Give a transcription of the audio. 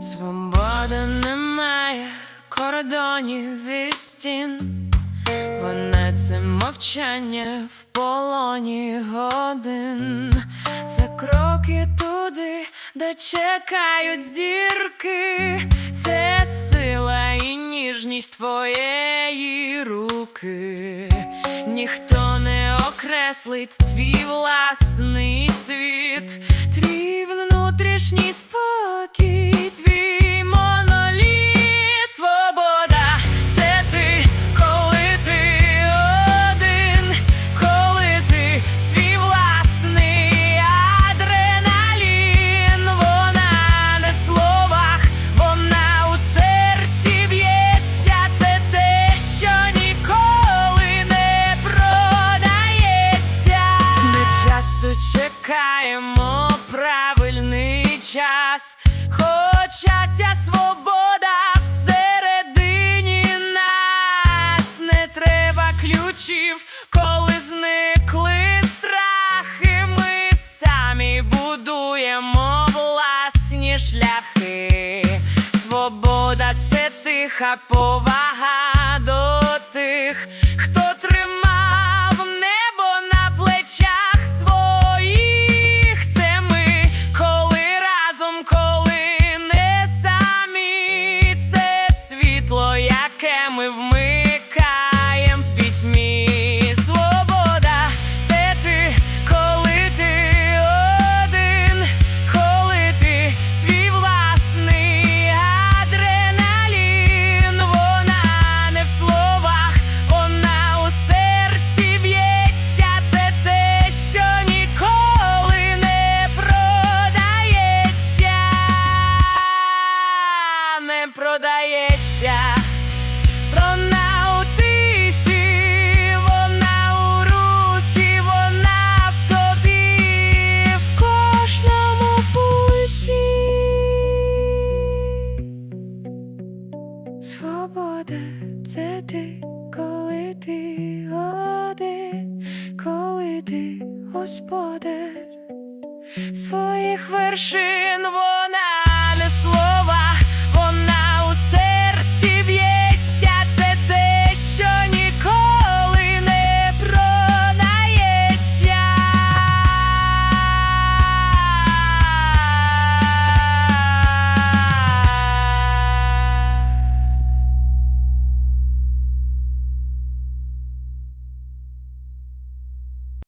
Свобода немає кордонів і стін. Вона це мовчання в полоні годин, це кроки туди, де чекають зірки, це сила і ніжність твоєї руки. Ніхто не окреслить твій власний світ, твій внутрішній спокій, свобода всередині нас не треба ключів, коли зникли страхи. Ми самі будуємо власні шляхи. Свобода це тиха повага до тих, продається. Вона у вона у русі, вона в тобі, в кожному пульсі. Свобода це ти, коли ти один, коли ти господар своїх вершин.